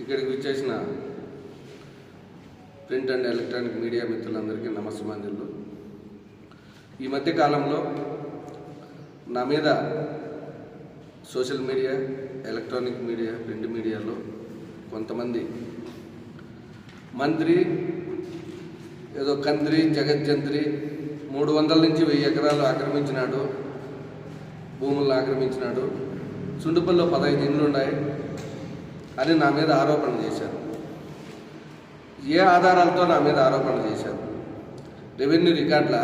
ఇక్కడికి విచ్చేసిన print and electronic media మిత్రులందరికీ నమస్సుమాంజలు. ఈ మధ్య కాలంలో నా మీద social media electronic media print మీడియాలో కొంతమంది మంత్రి ఏదో కంత్రి జగజ్జంత్రి మూడు వందల నుంచి వెయ్యి ఎకరాలు ఆక్రమించినాడు భూములను ఆక్రమించినాడు. చుండుపల్లో పదహైదు ఇండ్లు ఉన్నాయి అని నా మీద ఆరోపణ చేశారు. ఏ ఆధారాలతో నా మీద ఆరోపణలు చేశారు? రెవెన్యూ రికార్డుల?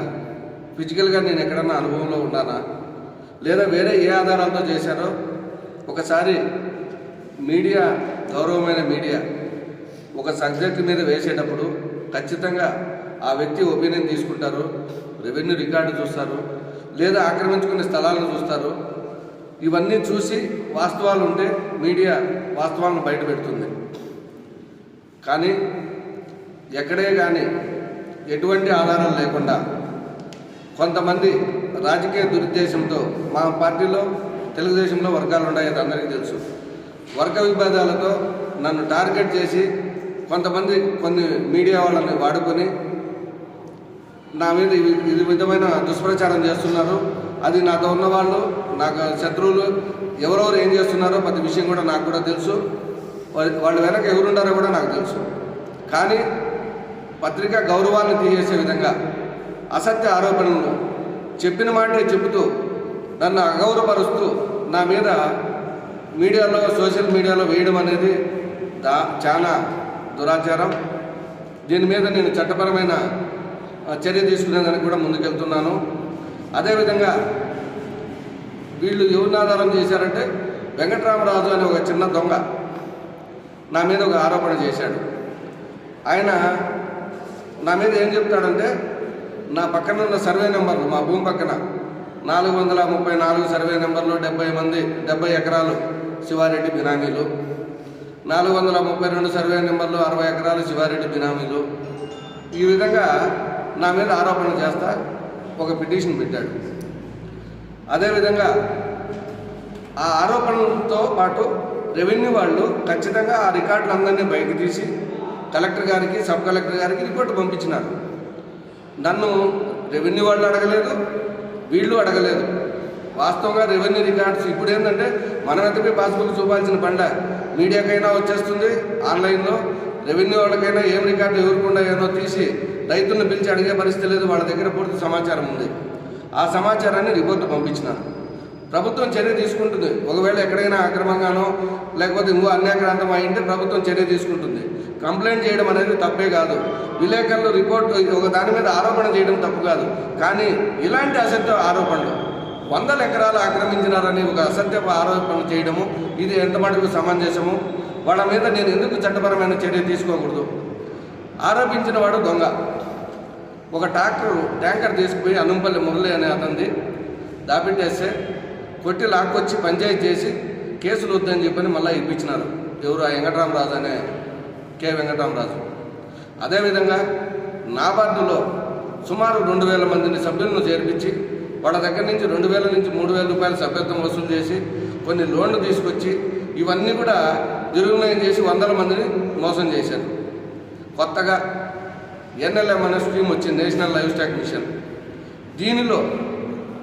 ఫిజికల్గా నేను ఎక్కడన్నా అనుభవంలో ఉన్నానా? లేదా వేరే ఏ ఆధారాలతో చేశారో? ఒకసారి మీడియా గౌరవమైన మీడియా ఒక సబ్జెక్ట్ మీద వేసేటప్పుడు ఖచ్చితంగా ఆ వ్యక్తి ఒపీనియన్ తీసుకుంటారు రెవెన్యూ రికార్డు చూస్తారు లేదా ఆక్రమించుకునే స్థలాలను చూస్తారు ఇవన్నీ చూసి వాస్తవాలు ఉంటే మీడియా వాస్తవాలను బయట పెడుతుంది. కానీ ఎక్కడే కానీ ఎటువంటి ఆధారాలు లేకుండా కొంతమంది రాజకీయ దురుద్దేశంతో మా పార్టీలో తెలుగుదేశంలో వర్గాలు ఉన్నాయి అందరికీ తెలుసు. వర్గ విభేదాలతో నన్ను టార్గెట్ చేసి కొంతమంది కొన్ని మీడియా వాళ్ళని వాడుకొని నా మీద ఇది విధమైన దుష్ప్రచారం చేస్తున్నారు. అది నాతో ఉన్న వాళ్ళు నాకు శత్రువులు ఎవరెవరు ఏం చేస్తున్నారో ప్రతి విషయం కూడా నాకు కూడా తెలుసు. వాళ్ళు వాళ్ళ వెనక ఎవరుండారో కూడా నాకు తెలుసు. కానీ పత్రికా గౌరవాన్ని తీయేసే విధంగా అసత్య ఆరోపణలను చెప్పిన మాటే చెబుతూ నన్ను అగౌరవపరుస్తూ నా మీద మీడియాలో సోషల్ మీడియాలో వేయడం అనేది దా చాలా దురాచారం. దీని మీద నేను చట్టపరమైన చర్య తీసుకునేదానికి కూడా ముందుకెళ్తున్నాను. అదేవిధంగా వీళ్ళు ఎవరిని ఆధారం చేశారంటే వెంకటరామరాజు అనే ఒక చిన్న దొంగ నా మీద ఒక ఆరోపణ చేశాడు. ఆయన నా మీద ఏం చెప్తాడంటే నా పక్కన ఉన్న సర్వే నెంబర్లు మా భూమి పక్కన నాలుగు వందల ముప్పై నాలుగు సర్వే నెంబర్లు డెబ్బై మంది డెబ్బై ఎకరాలు శివారెడ్డి బినామీలు. నాలుగు వందల ముప్పై రెండు సర్వే నెంబర్లు అరవై ఎకరాలు శివారెడ్డి బినామీలు. ఈ విధంగా నా మీద ఆరోపణ చేస్తా ఒక పిటిషన్ పెట్టాడు. అదేవిధంగా ఆ ఆరోపణలతో పాటు రెవెన్యూ వాళ్ళు ఖచ్చితంగా ఆ రికార్డులందరినీ బయటకు తీసి కలెక్టర్ గారికి సబ్ కలెక్టర్ గారికి రిపోర్ట్ పంపించినారు. నన్ను రెవెన్యూ వాళ్ళు అడగలేదు వీళ్ళు అడగలేదు. వాస్తవంగా రెవెన్యూ రికార్డ్స్ ఇప్పుడు ఏంటంటే మనం ఎత్తపై పాస్బుక్ చూపాల్సిన పండ మీడియాకైనా వచ్చేస్తుంది ఆన్లైన్లో. రెవెన్యూ వాళ్ళకైనా ఏం రికార్డు ఎవరుకుండా ఏదో తీసి రైతులను పిలిచి అడిగే పరిస్థితి లేదు వాళ్ళ దగ్గర పూర్తి సమాచారం ఉంది. ఆ సమాచారాన్ని రిపోర్టు పంపించినారు. ప్రభుత్వం చర్య తీసుకుంటుంది. ఒకవేళ ఎక్కడైనా అక్రమంగానో లేకపోతే ఇంకో అన్యాక్రాంతం అయింటే ప్రభుత్వం చర్య తీసుకుంటుంది. కంప్లైంట్ చేయడం అనేది తప్పే కాదు. విలేకరులు రిపోర్ట్ ఒక దాని మీద ఆరోపణ చేయడం తప్పు కాదు. కానీ ఇలాంటి అసత్య ఆరోపణలు వందల ఎకరాలు ఆక్రమించినారని ఒక అసత్య ఆరోపణ చేయడము ఇది ఎంత మటుకు సమంజసము? వాళ్ళ మీద నేను ఎందుకు చట్టపరమైన చర్య తీసుకోకూడదు? ఆరోపించిన వాడు దొంగ. ఒక ట్రాక్టర్ ట్యాంకర్ తీసుకుపోయి అన్నంపల్లి మురళి అనే అతనిది దాపెట్టేస్తే కొట్టి లాక్కొచ్చి పంచాయతీ చేసి కేసులు వద్దని చెప్పని మళ్ళీ ఇప్పించినారు. ఎవరు ఆ వెంకటరామరాజు అనే కె వెంకటరామరాజు. అదేవిధంగా నాబార్డులో సుమారు రెండు వేల మందిని సభ్యులను చేర్పించి వాళ్ళ దగ్గర నుంచి రెండు వేల నుంచి మూడు వేల రూపాయల సభ్యత్వం వసూలు చేసి కొన్ని లోన్లు తీసుకొచ్చి ఇవన్నీ కూడా దుర్వినియోగం చేసి వందల మందిని మోసం చేశారు. కొత్తగా ఎన్ఎల్ఎం అనే స్కీమ్ వచ్చింది నేషనల్ లైఫ్ స్టాక్ మిషన్. దీనిలో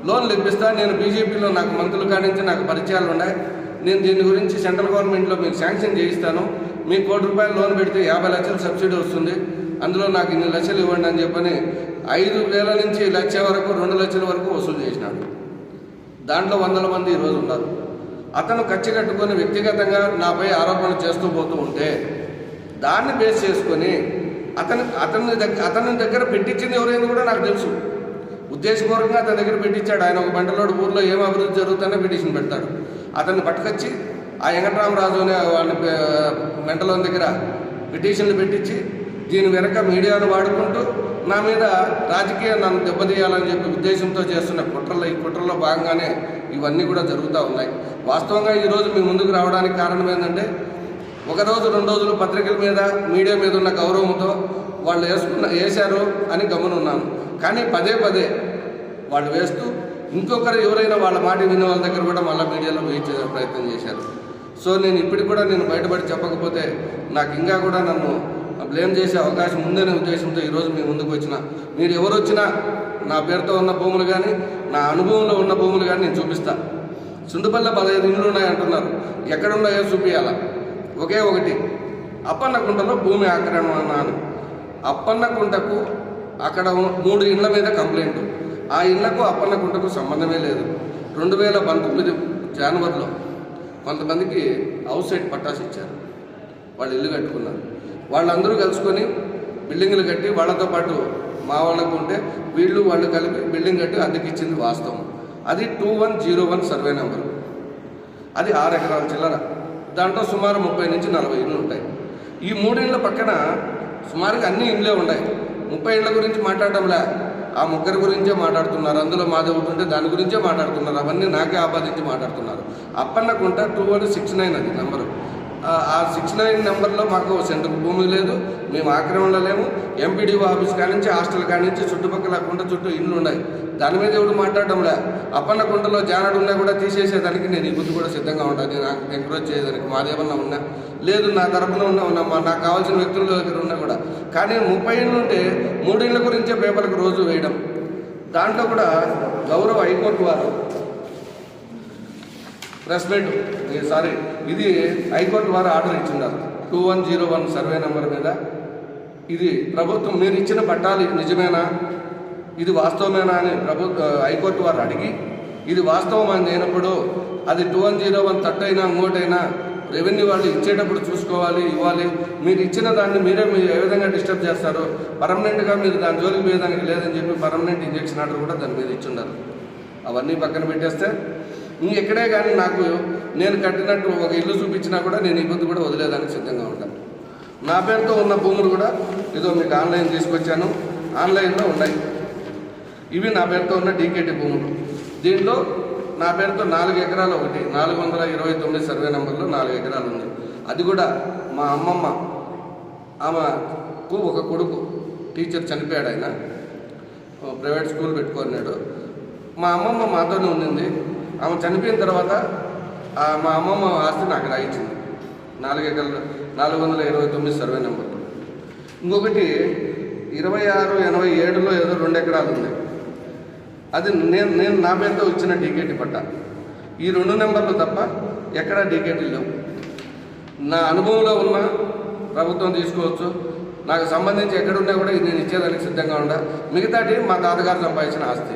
లోన్లు ఇప్పిస్తా నేను బీజేపీలో నాకు మంత్రులు కాడించి నాకు పరిచయాలు ఉన్నాయి. నేను దీని గురించి సెంట్రల్ గవర్నమెంట్లో మీకు శాంక్షన్ చేయిస్తాను. మీకు కోటి రూపాయలు లోన్ పెడితే యాభై లక్షలు సబ్సిడీ వస్తుంది. అందులో నాకు ఇన్ని లక్షలు ఇవ్వండి అని చెప్పని ఐదు వేల నుంచి లక్ష వరకు రెండు లక్షల వరకు వసూలు చేసినాడు. దాంట్లో వందల మంది ఈరోజు ఉన్నారు. అతను ఖర్చు కట్టుకొని వ్యక్తిగతంగా నాపై ఆరోపణలు చేస్తూ పోతూ ఉంటే దాన్ని బేస్ చేసుకొని అతని అతని దగ్గర అతని దగ్గర పెట్టించింది ఎవరైంది కూడా నాకు తెలుసు. ఉద్దేశపూర్వకంగా అతని దగ్గర పెట్టించాడు. ఆయన ఒక బండలోడు ఊర్లో ఏం అభివృద్ధి జరుగుతుందో పిటిషన్ పెడతాడు. అతన్ని పట్టుకొచ్చి ఆ వెంకటరామరాజు అనే వాళ్ళ మెంటలోని దగ్గర పిటిషన్లు పెట్టించి దీని వెనక మీడియాను వాడుకుంటూ నా మీద రాజకీయ నన్ను దెబ్బతీయాలని చెప్పి ఉద్దేశంతో చేస్తున్న కుట్రలో ఈ కుట్రలో భాగంగానే ఇవన్నీ కూడా జరుగుతూ ఉన్నాయి. వాస్తవంగా ఈరోజు మీ ముందుకు రావడానికి కారణం ఏంటంటే ఒక రోజు రెండు రోజులు పత్రికల మీద మీడియా మీద ఉన్న గౌరవంతో వాళ్ళు వేసుకున్న వేశారు అని గమనున్నాను. కానీ పదే పదే వాళ్ళు వేస్తూ ఇంకొకరు ఎవరైనా వాళ్ళ మాట విన్న వాళ్ళ దగ్గర కూడా మళ్ళీ మీడియాలో వేయించే ప్రయత్నం చేశారు. సో నేను ఇప్పటికి కూడా నేను బయటపడి చెప్పకపోతే నాకు ఇంకా కూడా నన్ను బ్లేమ్ చేసే అవకాశం ఉందనే ఉద్దేశంతో ఈరోజు మీ ముందుకు వచ్చిన. మీరు ఎవరు వచ్చినా నా పేరుతో ఉన్న భూములు కానీ నా అనుభవంలో ఉన్న భూములు కానీ నేను చూపిస్తాను సుండుపల్ల పదహైదు ఇండ్లు ఉన్నాయంటున్నారు. ఎక్కడున్నాయో చూపించాలా ఒకే ఒకటి. అప్పన్నకుంటలో భూమి ఆక్రమణ అన్నాను అప్పన్నకుంటకు అక్కడ మూడు ఇళ్ళ మీద కంప్లైంట్. ఆ ఇళ్ళకు అప్పన్నకుంటకు సంబంధమే లేదు. రెండు వేల పంతొమ్మిది జనవరిలో కొంతమందికి హౌస్ సైడ్ పట్టాసి ఇచ్చారు. వాళ్ళు ఇల్లు కట్టుకున్నారు. వాళ్ళందరూ కలుసుకొని బిల్డింగ్లు కట్టి వాళ్ళతో పాటు మా వాళ్ళకు ఉంటే వీళ్ళు వాళ్ళు కలిపి బిల్డింగ్ కట్టి అద్దెకిచ్చింది వాస్తవం. అది two one zero one survey number. అది ఆరు ఎకరాల చిల్లర. దాంట్లో సుమారు ముప్పై నుంచి నలభై ఇళ్ళు ఉంటాయి. ఈ మూడిళ్ళ పక్కన సుమారుగా అన్ని ఇండ్లే ఉన్నాయి. ముప్పై ఇళ్ళ గురించి మాట్లాడడంలే? ఆ ముగ్గురు గురించే మాట్లాడుతున్నారు. అందులో మాది ఒకటి ఉంటే దాని గురించే మాట్లాడుతున్నారు. అవన్నీ నాకే ఆపాదించి మాట్లాడుతున్నారు. Appannakunta two one six nine అది నెంబరు. ఆ- సిక్స్ నైన్ నెంబర్లో మాకు సెంటర్ భూమి లేదు మేము ఆక్రమణలో లేము ఎంపీడీఓ ఆఫీస్ కానించి హాస్టల్ కానించి చుట్టుపక్కల కుంట చుట్టూ ఇండ్లు ఉన్నాయి. దాని మీద ఎవడు మాట్లాడడంలే. అప్పన్న కుంటలో జానడు ఉన్నా కూడా తీసేసేదానికి నేను ఈ బుద్ధి కూడా సిద్ధంగా ఉంటాను నేను ఎంకరేజ్ చేయడానికి మాదేమన్నా ఉన్నా. లేదు నా తరపున ఉన్న ఉన్న మా- నాకు కావాల్సిన వ్యక్తుల దగ్గర ఉన్నా కూడా. కానీ ముప్పై ఏళ్ళు ఉంటే మూడేళ్ళ గురించే పేపర్లకు రోజు వేయడం. దాంట్లో కూడా గౌరవ హైకోర్టు వారు ప్రెస్ మీట్. ఇది సారీ ఇది హైకోర్టు వారు order ఇచ్చిన్నారు two one zero one survey number మీద. ఇది ప్రభుత్వం మీరు ఇచ్చిన పట్టాలు నిజమేనా? ఇది వాస్తవమేనా అని ప్రభుత్వ హైకోర్టు వారు అడిగి ఇది వాస్తవం అని లేనప్పుడు అది టూ వన్ జీరో వన్ థర్ట్ అయినా ఇంకోటైనా రెవెన్యూ వాళ్ళు ఇచ్చేటప్పుడు చూసుకోవాలి ఇవ్వాలి. మీరు ఇచ్చిన దాన్ని మీరే మీరు ఏ విధంగా డిస్టర్బ్ చేస్తారు పర్మనెంట్గా మీరు దాని జోలికి పోయేదానికి లేదని చెప్పి పర్మనెంట్ ఇంజెక్షన్ ఆర్డర్ కూడా దాని మీద ఇచ్చున్నారు అవన్నీ పక్కన పెట్టేస్తే ఇంకెక్కడే కానీ నాకు నేను కట్టినట్టు ఒక ఇల్లు చూపించినా కూడా నేను ఈ కూడా వదిలేదానికి సిద్ధంగా ఉంటాను నా పేరుతో ఉన్న భూములు కూడా ఏదో మీకు ఆన్లైన్ తీసుకొచ్చాను. ఆన్లైన్లో ఉన్నాయి. ఇవి నా పేరుతో ఉన్న డీకేటీ భూములు. దీంట్లో నా పేరుతో నాలుగు ఎకరాలు ఒకటి. నాలుగు వందల ఇరవై తొమ్మిది సర్వే నెంబర్లో నాలుగు ఎకరాలు ఉంది. అది కూడా మా అమ్మమ్మ ఆమెకు ఒక కొడుకు టీచర్ చనిపోయాడు ఆయన. ప్రైవేట్ స్కూల్ పెట్టుకున్నాడు. మా అమ్మమ్మ మాతోనే ఉండింది. ఆమె చనిపోయిన తర్వాత మా అమ్మమ్మ ఆస్తి నాకు రాయించింది. నాలుగు ఎకరాలు నాలుగు వందల ఇరవై తొమ్మిది సర్వే నెంబర్. ఇంకొకటి ఇరవై ఆరు ఎనభై ఏడులో ఏదో రెండు ఎకరాలు ఉన్నాయి. అది నేను నేను నా పేరుతో ఇచ్చిన డీకేటీ పట్ట. ఈ రెండు నెంబర్లు తప్ప ఎక్కడా డీకేటీ లేవు. నా అనుభవంలో ఉన్న ప్రభుత్వం తీసుకోవచ్చు. నాకు సంబంధించి ఎక్కడున్నా కూడా ఇది నేను ఇచ్చేదానికి సిద్ధంగా ఉండా. మిగతాటి మా తాతగారు సంపాదించిన ఆస్తి.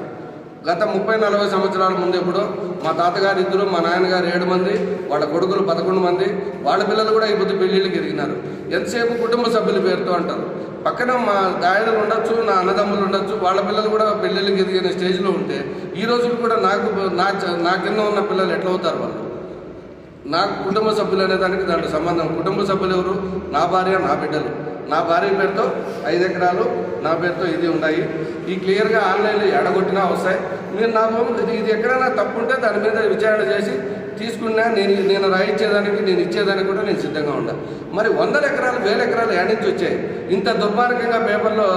గత ముప్పై నలభై సంవత్సరాల ముందు ఇప్పుడు మా తాతగారు ఇద్దరు మా నాన్నగారు ఏడు మంది వాళ్ళ కొడుకులు పదకొండు మంది వాళ్ళ పిల్లలు కూడా ఈ పొద్దు పెళ్ళిళ్ళకి ఎదిగినారు ఎంతసేపు కుటుంబ సభ్యుల పేరుతో అంటారు. పక్కన మా దాయలు ఉండొచ్చు నా అన్నదమ్ములు ఉండొచ్చు వాళ్ళ పిల్లలు కూడా పెళ్ళిళ్ళకి ఎదిగిన స్టేజ్లో ఉంటే ఈ రోజుకి కూడా నాకు నా నా కింద ఉన్న పిల్లలు ఎట్లా అవుతారు వాళ్ళు? నాకు కుటుంబ సభ్యులు అనే దానికి దాంట్లో సంబంధం. కుటుంబ సభ్యులు ఎవరు? నా భార్య నా బిడ్డలు. నా భార్య పేరుతో ఐదు ఎకరాలు నా పేరుతో ఇది ఉన్నాయి ఈ క్లియర్గా ఆన్లైన్లో ఎడగొట్టినా వస్తాయి. మీరు నా భూమి ఇది ఎక్కడైనా తప్పు ఉంటే దాని మీద విచారణ చేసి తీసుకున్నా నేను నేను రాయించేదానికి నేను ఇచ్చేదానికి కూడా నేను సిద్ధంగా ఉన్నా మరి వందల ఎకరాలు వేల ఎకరాలు ఏడించి నుంచి వచ్చాయి. ఇంత దుర్మార్గంగా పేపర్లో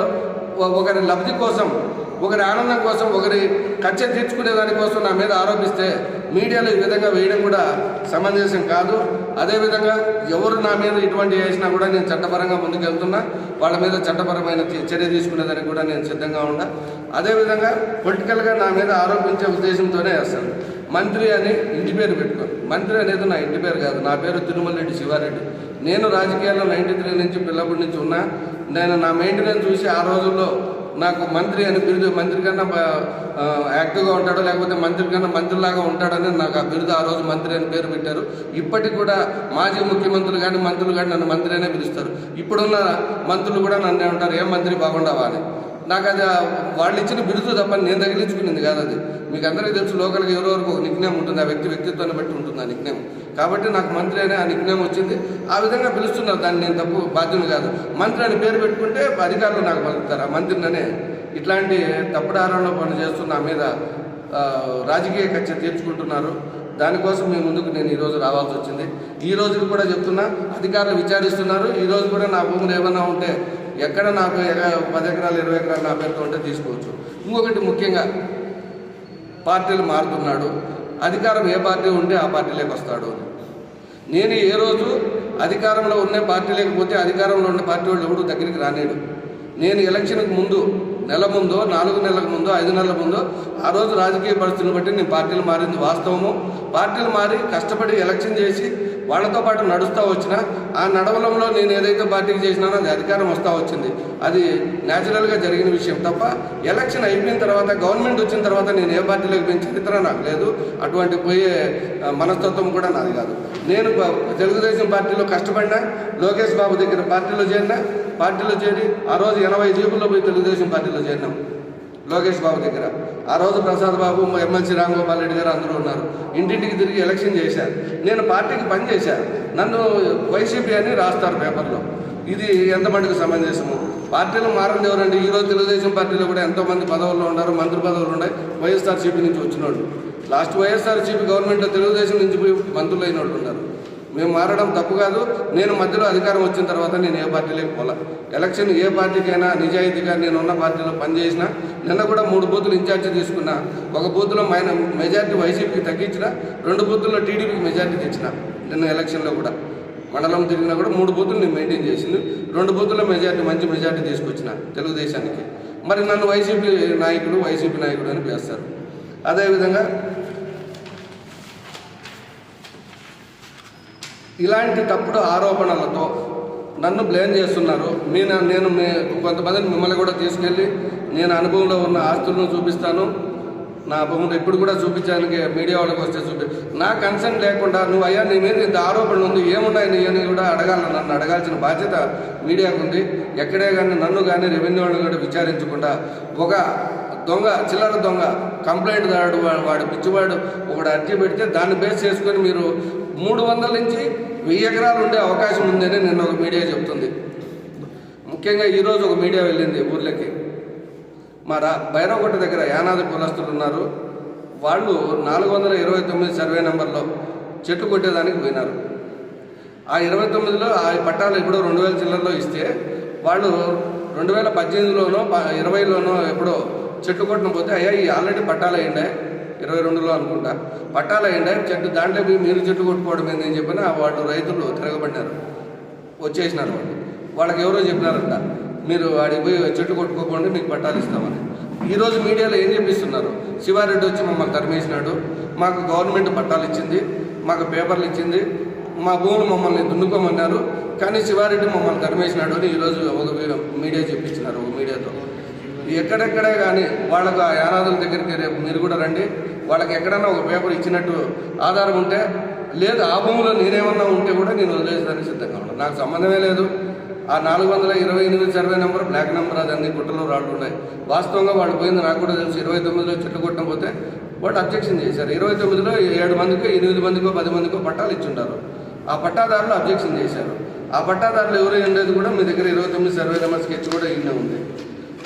ఒకరి లబ్ధి కోసం ఒకరి ఆనందం కోసం ఒకరి కచ్చ తీర్చుకునే దానికోసం నా మీద ఆరోపిస్తే మీడియాలో ఈ విధంగా వేయడం కూడా సమంజసం కాదు. అదేవిధంగా ఎవరు నా మీద ఇటువంటి చేసినా కూడా నేను చట్టపరంగా ముందుకెళ్తున్నా వాళ్ళ మీద చట్టపరమైన చర్య తీసుకునేదానికి కూడా నేను సిద్ధంగా ఉన్నా. అదేవిధంగా పొలిటికల్గా నా మీద ఆరోపించే ఉద్దేశంతోనే వేస్తాను మంత్రి అని ఇంటి పేరు పెట్టుకోను. మంత్రి అనేది నా ఇంటి పేరు కాదు. నా పేరు తిరుమల రెడ్డి శివారెడ్డి. నేను రాజకీయాల్లో నైంటీ త్రీ నుంచి పిల్లప్పటి నుంచి ఉన్నా నేను నా మెయింటెనెన్స్ చూసి ఆ రోజుల్లో నాకు మంత్రి అని బిరుదు మంత్రి కన్నా యాక్టివ్గా ఉంటాడో లేకపోతే మంత్రి కన్నా మంత్రిలాగా ఉంటాడని నాకు ఆ బిరుదు ఆ రోజు మంత్రి అని పేరు పెట్టారు. ఇప్పటికి కూడా మాజీ ముఖ్యమంత్రులు కానీ మంత్రులు కానీ నన్ను మంత్రి అనే పిలుస్తారు. ఇప్పుడున్న మంత్రులు కూడా నన్నే ఉంటారు ఏం మంత్రి బాగుండవా అని. నాకు అది వాళ్ళు ఇచ్చిన బిరుదు తప్ప నేను తగిలించుకునేది కాదు అది. మీకు అందరికీ తెలుసు లోకల్గా ఎవరో వరకు ఒక నిక్నేమ్ ఉంటుంది ఆ వ్యక్తి వ్యక్తిత్వాన్ని బట్టి ఉంటుంది ఆ నిక్నేమ్ కాబట్టి నాకు మంత్రి అనే ఆ నిక్నేమ్ వచ్చింది. ఆ విధంగా పిలుస్తున్నారు దాన్ని నేను తప్పు బాధ్యుని కాదు. మంత్రి అని పేరు పెట్టుకుంటే అధికారులు నాకు పలుకుతారు ఆ మంత్రిననే. ఇట్లాంటి తప్పుడు ఆరోపణలు పనులు చేస్తున్న నా మీద రాజకీయ కక్ష తీర్చుకుంటున్నారు. దానికోసం మీ ముందుకు నేను ఈరోజు రావాల్సి వచ్చింది. ఈ రోజు కూడా చెప్తున్నా అధికారులు విచారిస్తున్నారు. ఈ రోజు కూడా నా భూములు ఏమైనా ఉంటే ఎక్కడ నాకు ఎక- పది ఎకరాలు ఇరవై ఎకరాలు నా పేరుతో ఉంటే తీసుకోవచ్చు. ఇంకొకటి ముఖ్యంగా పార్టీలు మారుతున్నాడు. అధికారం ఏ పార్టీ ఉంటే ఆ పార్టీలోకి వస్తాడు. నేను ఏ రోజు అధికారంలో ఉన్న పార్టీ లేకపోతే అధికారంలో ఉన్న పార్టీ వాళ్ళు ఎవడు దగ్గరికి రానేడు నేను ఎలక్షన్కి ముందు నెల ముందో నాలుగు నెలల ముందో ఐదు నెలల ముందో ఆ రోజు రాజకీయ పరిస్థితులను బట్టి నేను పార్టీలు మారింది వాస్తవము. పార్టీలు మారి కష్టపడి ఎలక్షన్ చేసి వాళ్ళతో పాటు నడుస్తూ వచ్చిన ఆ నడవలంలో నేను ఏదైతే పార్టీకి చేసినానో అది అధికారం వస్తూ వచ్చింది. అది న్యాచురల్గా జరిగిన విషయం తప్ప ఎలక్షన్ అయిపోయిన తర్వాత గవర్నమెంట్ వచ్చిన తర్వాత నేను ఏ పార్టీలోకి పోయిన చరిత్ర నాకు లేదు. అటువంటి పోయే మనస్తత్వం కూడా నాది కాదు. నేను తెలుగుదేశం పార్టీలో కష్టపడినా లోకేష్ బాబు దగ్గర పార్టీలో చేరినా పార్టీలో చేరి ఆ రోజు ఎనభై జీపుల్లో పోయి తెలుగుదేశం పార్టీలో చేరినాం. లోకేష్ బాబు దగ్గర. ఆ రోజు ప్రసాద్ బాబు ఎమ్మెల్సీ రాంగోపాల్ రెడ్డి గారు అందరూ ఉన్నారు. ఇంటింటికి తిరిగి ఎలక్షన్ చేశారు. నేను పార్టీకి పని చేశాను. నన్ను వైసీపీ అని రాస్తారు పేపర్లో. ఇది ఎంతమందికి సమంజసము? పార్టీలు మారింది ఎవరండి? ఈరోజు తెలుగుదేశం పార్టీలో కూడా ఎంతోమంది పదవుల్లో ఉన్నారు మంత్రి పదవులు ఉన్నాయి. వైఎస్ఆర్సీపీ నుంచి వచ్చిన వాళ్ళు లాస్ట్ వైఎస్ఆర్సీపీ గవర్నమెంట్లో తెలుగుదేశం నుంచి పోయి మంత్రులు అయిన వాళ్ళు ఉన్నారు. మేము మారడం తప్పు కాదు. నేను మధ్యలో అధికారం వచ్చిన తర్వాత నేను ఏ పార్టీలోకి పోలా? ఎలక్షన్ ఏ పార్టీకైనా నిజాయితీగా నేను ఉన్న పార్టీలో పనిచేసిన నిన్న కూడా మూడు బూతులు ఇన్ఛార్జి తీసుకున్నా ఒక బూత్లో మైన మెజార్టీ వైసీపీకి తగ్గించిన రెండు బూతుల్లో టీడీపీకి మెజార్టీ తెచ్చిన నిన్న ఎలక్షన్లో కూడా. మండలం తిరిగినా కూడా మూడు బూతులు నేను మెయింటైన్ చేసింది. రెండు బూతుల్లో మెజార్టీ మంచి మెజార్టీ తీసుకొచ్చిన తెలుగుదేశానికి. మరి నన్ను వైసీపీ నాయకుడు వైసీపీ నాయకుడు అని పిలుస్తారు. అదేవిధంగా ఇలాంటి తప్పుడు ఆరోపణలతో నన్ను బ్లేమ్ చేస్తున్నారు. మీ నేను మీ కొంతమందిని మిమ్మల్ని కూడా తీసుకెళ్ళి నేను అనుభవంలో ఉన్న ఆస్తులను చూపిస్తాను. నా భూములు ఇప్పుడు కూడా చూపించడానికి మీడియా వాళ్ళకి వస్తే చూపి నా కన్సర్న్ లేకుండా నువ్వు అయ్యా నీ మీద ఇంత ఆరోపణలు ఉంది ఏమున్నాయి నీ అని కూడా అడగాలి నన్ను అడగాల్సిన బాధ్యత మీడియాకు ఉంది. ఎక్కడే కానీ నన్ను కానీ రెవెన్యూ వాళ్ళని కూడా విచారించకుండా ఒక దొంగ చిల్లర దొంగ కంప్లైంట్ దాడు వాడు పిచ్చివాడు ఒకడు అర్జీ పెడితే దాన్ని బేస్ చేసుకొని మీరు మూడు వందల నుంచి వెయ్యి ఎకరాలు ఉండే అవకాశం ఉందని నిన్న ఒక మీడియా చెప్తుంది. ముఖ్యంగా ఈరోజు ఒక మీడియా వెళ్ళింది ఊర్లకి. మా రా దగ్గర యానాది కులస్తులు ఉన్నారు. వాళ్ళు నాలుగు వందల ఇరవై తొమ్మిది సర్వే నెంబర్లో చెట్టు కొట్టేదానికి పోయినారు. ఆ ఇరవై తొమ్మిదిలో ఆ పట్టాలు ఎప్పుడో రెండు వేల చిల్లరలో ఇస్తే వాళ్ళు రెండు వేల పద్దెనిమిదిలోనో ఇరవైలోనో ఎప్పుడో చెట్టు కొట్టడం పోతే అయ్యా ఈ ఆల్రెడీ పట్టాలు అయ్యిండే. ఇరవై రెండులో అనుకుంటా. పట్టాలు అయ్యిండే? చెట్టు దాంట్లో మీరు చెట్టు కొట్టుకోవడం ఏందని చెప్పిన వాళ్ళు రైతులు తిరగబడినారు. వచ్చేసినారు వాళ్ళు. వాళ్ళకి ఎవరో చెప్పినారంట మీరు వాడికి పోయి చెట్టు కొట్టుకోకుండా మీకు పట్టాలు ఇస్తామని. ఈరోజు మీడియాలో ఏం చెప్పిస్తున్నారు? శివారెడ్డి వచ్చి మమ్మల్ని తరిమేసినాడు. మాకు గవర్నమెంట్ పట్టాలు ఇచ్చింది మాకు పేపర్లు ఇచ్చింది మా భూములు మమ్మల్ని దున్నుకోమన్నారు. కానీ శివారెడ్డి మమ్మల్ని తరిమేసినాడు అని ఈరోజు ఒక మీడియా చెప్పించినారు ఒక మీడియాతో. ఎక్కడెక్కడే కానీ వాళ్ళకు ఆ యానాదుల దగ్గరికి రేపు మీరు కూడా రండి. వాళ్ళకి ఎక్కడన్నా ఒక పేపర్ ఇచ్చినట్టు ఆధారం ఉంటే లేదు ఆ భూమిలో నేనేమన్నా ఉంటే కూడా నేను వదిలేసేదానికి సిద్ధంగా ఉన్నాను. నాకు సంబంధమే లేదు. ఆ నాలుగు వందల ఇరవై ఎనిమిది సర్వే నెంబర్ బ్లాక్ నెంబర్ అది అన్ని గుట్టలో రాళ్ళు ఉన్నాయి. వాస్తవంగా వాడు పోయింది నాకు కూడా తెలుసు. ఇరవై తొమ్మిదిలో చెట్టు కొట్టడం పోతే వాడు అబ్జెక్షన్ చేశారు. ఇరవై తొమ్మిదిలో ఏడు మందికో ఎనిమిది మందికో పది మందికో పట్టాలు ఇచ్చుంటారు ఆ పట్టాదారులు అబ్జెక్షన్ చేశారు. ఆ పట్టాదారులు ఎవరు ఉండేది కూడా మీ దగ్గర ఇరవై తొమ్మిది సర్వే నెంబర్ స్కెచ్ కూడా ఇన్నే ఉంది.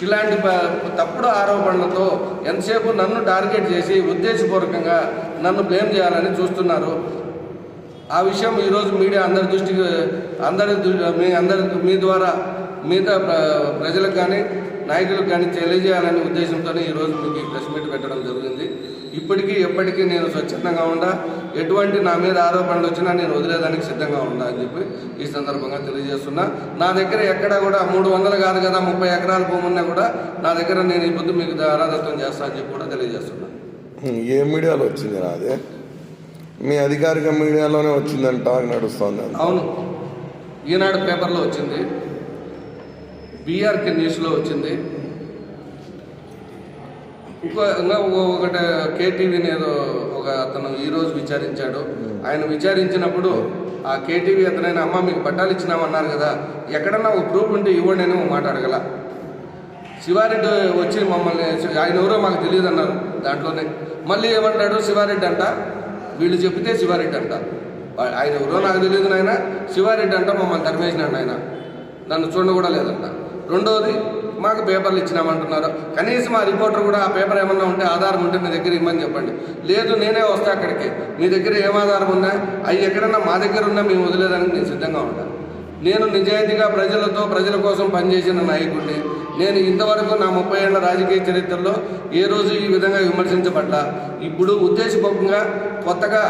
ఇలాంటి ప- తప్పుడు ఆరోపణలతో ఎంతసేపు నన్ను టార్గెట్ చేసి ఉద్దేశపూర్వకంగా నన్ను బ్లేమ్ చేయాలని చూస్తున్నారు. ఆ విషయం ఈరోజు మీడియా అందరి దృష్టికి అందరి మీ అందరి మీ ద్వారా మిగతా ప్ర- ప్రజలకు కానీ నాయకులకు కానీ తెలియజేయాలనే ఉద్దేశంతోనే ఈరోజు మీకు ప్రెస్ మీట్ పెట్టడం జరిగింది. ఇప్పటికీ ఎప్పటికీ నేను స్వచ్ఛందంగా ఉండా. ఎటువంటి నా మీద ఆరోపణలు వచ్చినా నేను వదిలేదానికి సిద్ధంగా ఉండా అని చెప్పి ఈ సందర్భంగా తెలియజేస్తున్నా. నా దగ్గర ఎక్కడా కూడా మూడు వందలు కాదు కదా ముప్పై ఎకరాల భూమి ఉన్నా కూడా నా దగ్గర నేను ఈ పొద్దు మీకు ఆరాధత్వం చేస్తా అని చెప్పి కూడా తెలియజేస్తున్నా. ఏ మీడియాలో వచ్చింది అదే? మీ అధికారిక మీడియాలోనే వచ్చిందంట నడుస్తోంది. అవును. ఈనాడు పేపర్లో వచ్చింది. బీఆర్కే న్యూస్లో వచ్చింది. ఇంకో ఒకటి కేటీవీని ఏదో ఒక అతను ఈరోజు విచారించాడు. ఆయన విచారించినప్పుడు ఆ కేటీవీ అతనైనా అమ్మ మీకు పట్టాలు ఇచ్చినామన్నారు కదా ఎక్కడన్నా ఒక ప్రూఫ్ ఉంటే ఇవ్వండి అని మాట అడగల శివారెడ్డి వచ్చి మమ్మల్ని ఆయన ఎవరో మాకు తెలియదు అన్నారు దాంట్లోనే. మళ్ళీ ఏమంటాడు శివారెడ్డి అంట? వీళ్ళు చెప్తే శివారెడ్డి అంట. ఆయన ఎవరో నాకు తెలియదు నాయన శివారెడ్డి అంట మమ్మల్ని తరిమేసినాడు ఆయన నన్ను చూడ కూడా రెండోది మాకు పేపర్లు ఇచ్చినామంటున్నారు. కనీసం ఆ రిపోర్టర్ కూడా ఆ పేపర్ ఏమన్నా ఉంటే ఆధారం ఉంటే మీ దగ్గర ఇమ్మని చెప్పండి. లేదు నేనే వస్తా అక్కడికి. మీ దగ్గర ఏం ఆధారం ఉన్నా? అవి ఎక్కడన్నా మా దగ్గర ఉన్నా మేము వదిలేదానికి నేను సిద్ధంగా ఉంటాను నేను నిజాయితీగా ప్రజలతో ప్రజల కోసం పనిచేసిన నాయకుడిని. నేను ఇంతవరకు నా ముప్పై ఏళ్ళ రాజకీయ చరిత్రలో ఏ రోజు ఈ విధంగా విమర్శించబడ్డా? ఇప్పుడు ఉద్దేశపూర్వకంగా కొత్తగా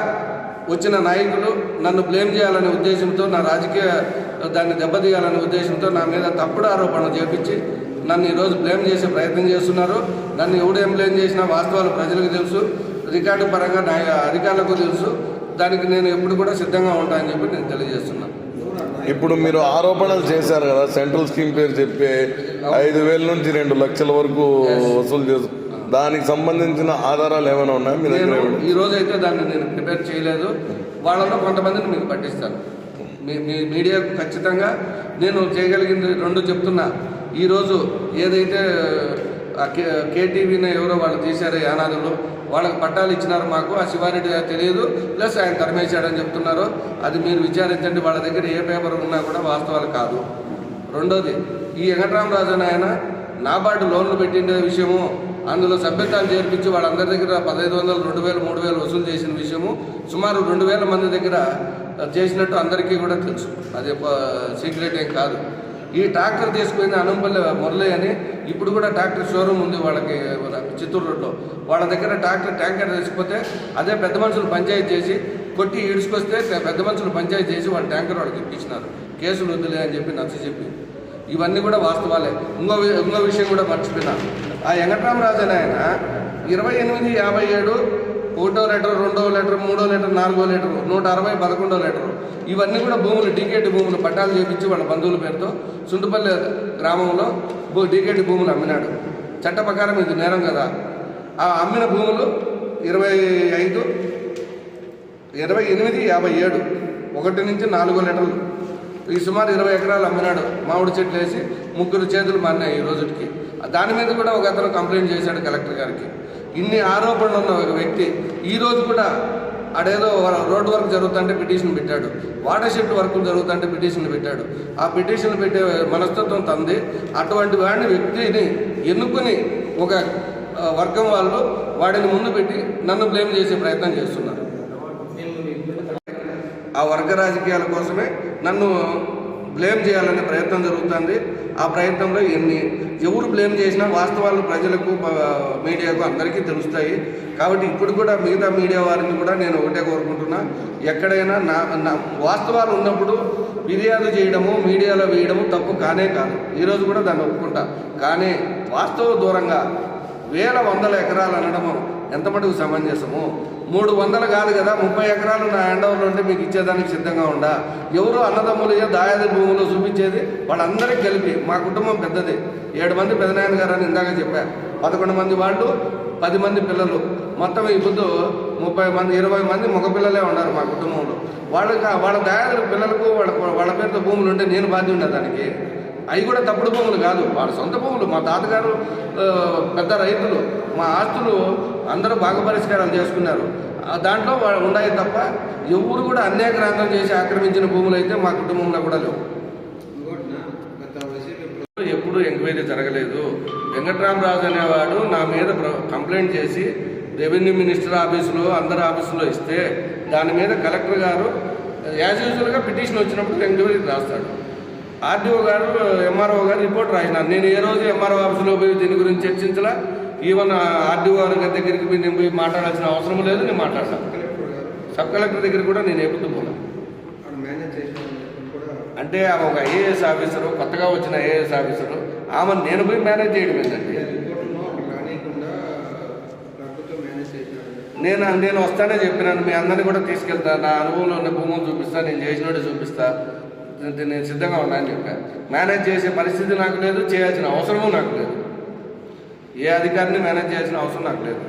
వచ్చిన నాయకులు నన్ను బ్లేమ్ చేయాలనే ఉద్దేశంతో నా రాజకీయ దాన్ని దెబ్బతీయాలనే ఉద్దేశంతో నా మీద తప్పుడు ఆరోపణలు చేపించి నన్ను ఈరోజు బ్లేమ్ చేసే ప్రయత్నం చేస్తున్నారు. నన్ను ఎవడేం బ్లేమ్ చేసినా వాస్తవాలు ప్రజలకు తెలుసు. రికార్డు పరంగా నా అధికారులకు తెలుసు. దానికి నేను ఎప్పుడు కూడా సిద్ధంగా ఉంటానని చెప్పి నేను తెలియజేస్తున్నాను ఇప్పుడు మీరు ఆరోపణలు చేశారు కదా సెంట్రల్ స్కీమ్ పేరు చెప్పి ఐదు వేల నుంచి రెండు లక్షల వరకు వసూలు చేసు దానికి సంబంధించిన ఆధారాలు ఏమైనా ఉన్నాయా మీ దగ్గర? నేను ఈ రోజు అయితే దాన్ని నేను ప్రిపేర్ చేయలేదు. వాళ్ళలో కొంతమందిని మీకు పట్టిస్తాను మీ మీ మీడియాకు ఖచ్చితంగా నేను చేయగలిగింది రెండు చెప్తున్నా. ఈరోజు ఏదైతే కేటీవీని ఎవరో వాళ్ళు తీశారో యానాదులు వాళ్ళకి పట్టాలు ఇచ్చినారు మాకు ఆ శివారెడ్డి తెలియదు ప్లస్ ఆయన తరిమేశాడని చెప్తున్నారు. అది మీరు విచారించండి వాళ్ళ దగ్గర ఏ పేపర్ ఉన్నా కూడా వాస్తవాలు కాదు. రెండోది ఈ వెంకటరామరాజు అని ఆయన నాబార్డు లోన్లు పెట్టిన విషయము అందులో సభ్యతాలు చేర్పించి వాళ్ళందరి దగ్గర పదహైదు వందలు రెండు వేలు మూడు వేలు వసూలు చేసిన విషయము సుమారు రెండు వేల మంది దగ్గర చేసినట్టు అందరికీ కూడా తెలుసు. అది సీక్రెట్ ఏం కాదు. ఈ ట్రాక్టర్ తీసుకుపోయింది అనంపల్లి మురళి అని. ఇప్పుడు కూడా ట్రాక్టర్ షోరూమ్ ఉంది వాళ్ళకి చిత్తూరు రోడ్లో. వాళ్ళ దగ్గర ట్రాక్టర్ ట్యాంకర్ తీసుకుపోతే అదే పెద్ద మనుషులు పంచాయతీ చేసి కొట్టి ఈడ్చుకొస్తే పెద్ద మనుషులు పంచాయతీ చేసి వాళ్ళ ట్యాంకర్ వాళ్ళకి ఇప్పించినారు. కేసులు వద్దులే అని చెప్పి నచ్చ చెప్పి. ఇవన్నీ కూడా వాస్తవాలే. ఇంకో ఇంకో విషయం కూడా మర్చిపోయినా. ఆ వెంకటరామరాజు అని ఆయన ఇరవై ఎనిమిది యాభై ఏడు ఒకటో లీటర్ రెండో లీటర్ మూడో లీటర్ నాలుగో లీటర్ నూట అరవై పదకొండో లీటర్ ఇవన్నీ కూడా భూములు డీకేటి భూములు పట్టాలు చేపించి వాళ్ళ బంధువుల పేరుతో సుంటుపల్లి గ్రామంలో భూ డీకేటి భూములు అమ్మినాడు. చట్ట ప్రకారం ఇది నేరం కదా. ఆ అమ్మిన భూములు ఇరవై ఐదు ఇరవై ఎనిమిది యాభై ఏడు ఒకటి నుంచి నాలుగో లీటర్లు. ఈ సుమారు ఇరవై ఎకరాలు అమ్మినాడు. మామిడి చెట్లు వేసి ముగ్గురు చేతులు మారినాయి ఈ రోజుకి. దాని మీద కూడా ఒక అతను కంప్లైంట్ చేశాడు కలెక్టర్ గారికి. ఇన్ని ఆరోపణలు ఉన్న ఒక వ్యక్తి ఈరోజు కూడా అడేదో రోడ్డు వర్క్ జరుగుతుంటే పిటిషన్ పెట్టాడు. వాటర్ షెడ్ వర్క్ జరుగుతుంటే పిటిషన్ పెట్టాడు. ఆ పిటిషన్ పెట్టే మనస్తత్వం తంది. అటువంటి వాడిని వ్యక్తిని ఎన్నుకొని ఒక వర్గం వాళ్ళు వాడిని ముందు పెట్టి నన్ను బ్లేమ్ చేసే ప్రయత్నం చేస్తున్నారు. ఆ వర్గ రాజకీయాల కోసమే నన్ను బ్లేమ్ చేయాలనే ప్రయత్నం జరుగుతుంది. ఆ ప్రయత్నంలో ఎన్ని ఎవరు బ్లేమ్ చేసినా వాస్తవాలు ప్రజలకు మీడియాకు అందరికీ తెలుస్తాయి. కాబట్టి ఇప్పుడు కూడా మిగతా మీడియా వారిని కూడా నేను ఒకటే కోరుకుంటున్నా. ఎక్కడైనా నా నా వాస్తవాలు ఉన్నప్పుడు ఫిర్యాదు చేయడము మీడియాలో వేయడము తప్పు కానే కాదు. ఈరోజు కూడా దాన్ని ఒప్పుకుంటా. కానీ వాస్తవ దూరంగా వేల వందల ఎకరాలు అనడము ఎంత మటుకు సమంజసము? మూడు వందలు కాదు కదా ముప్పై ఎకరాలు నా హ్యాండ్ ఓవర్లో ఉంటే మీకు ఇచ్చేదానికి సిద్ధంగా ఉండా? ఎవరు అన్నదమ్ములు దాయాది భూములు చూపించేది వాళ్ళందరికీ కలిపి మా కుటుంబం పెద్దది. ఏడు మంది పెదనాయన గారు అని ఇందాక చెప్పా. పదకొండు మంది వాళ్ళు పది మంది పిల్లలు. మొత్తం ఇప్పుడు ముప్పై మంది ఇరవై మంది మగపిల్లలే ఉన్నారు మా కుటుంబంలో. వాళ్ళకి వాళ్ళ దాయాదుల పిల్లలకు వాళ్ళ వాళ్ళ పేరుతో భూములు ఉంటే నేను బాధ్య ఉండేదానికి అవి కూడా తప్పుడు భూములు కాదు. వాడు సొంత భూములు మా తాతగారు పెద్ద రైతులు మా ఆస్తులు అందరూ బాగా పరిష్కారం చేసుకున్నారు. దాంట్లో వాళ్ళు ఉన్నాయి తప్ప ఎవరు కూడా అన్యాయ గ్రంథం చేసి ఆక్రమించిన భూములు అయితే మా కుటుంబంలో కూడా లేవు. ఎప్పుడు ఎంక్వైరీ జరగలేదు. వెంకట్రామరాజు అనేవాడు నా మీద ప్ర- కంప్లైంట్ చేసి రెవెన్యూ మినిస్టర్ ఆఫీసులో అందరి ఆఫీసులో ఇస్తే దాని మీద కలెక్టర్ గారు యాజ్ యూజువల్గా పిటిషన్ వచ్చినప్పుడు ఎంక్వైరీ రాస్తాడు. ఆర్డీఓ గారు ఎంఆర్ఓ గారు రిపోర్ట్ రాసినారు. నేను ఏ రోజు ఎంఆర్ఓ ఆఫీసులో పోయి దీని గురించి చర్చించలా? ఈవెన్ ఆర్డీఓ గారి దగ్గరికి పోయి నేను పోయి మాట్లాడాల్సిన అవసరం లేదు నేను మాట్లాడతాను సబ్ కలెక్టర్ దగ్గర కూడా నేను ఎప్పుడు పోలా. మేనేజ్ అంటే ఆమె ఒక ఐఏఎస్ ఆఫీసరు కొత్తగా వచ్చిన ఐఏఎస్ ఆఫీసరు ఆమె నేను పోయి మేనేజ్ చేయడం ఏంటండి మేనేజ్ నేను నేను వస్తానే చెప్పినాను. మీ అందరిని కూడా తీసుకెళ్తా. నా అనుభవంలో ఉన్న భూములు చూపిస్తాను నేను చేసినట్టు చూపిస్తాను నేను సిద్ధంగా ఉన్నా అని చెప్పాను మేనేజ్ చేసే పరిస్థితి నాకు లేదు చేయాల్సిన అవసరము నాకు లేదు. ఏ అధికారిని మేనేజ్ చేయాల్సిన అవసరం నాకు లేదు.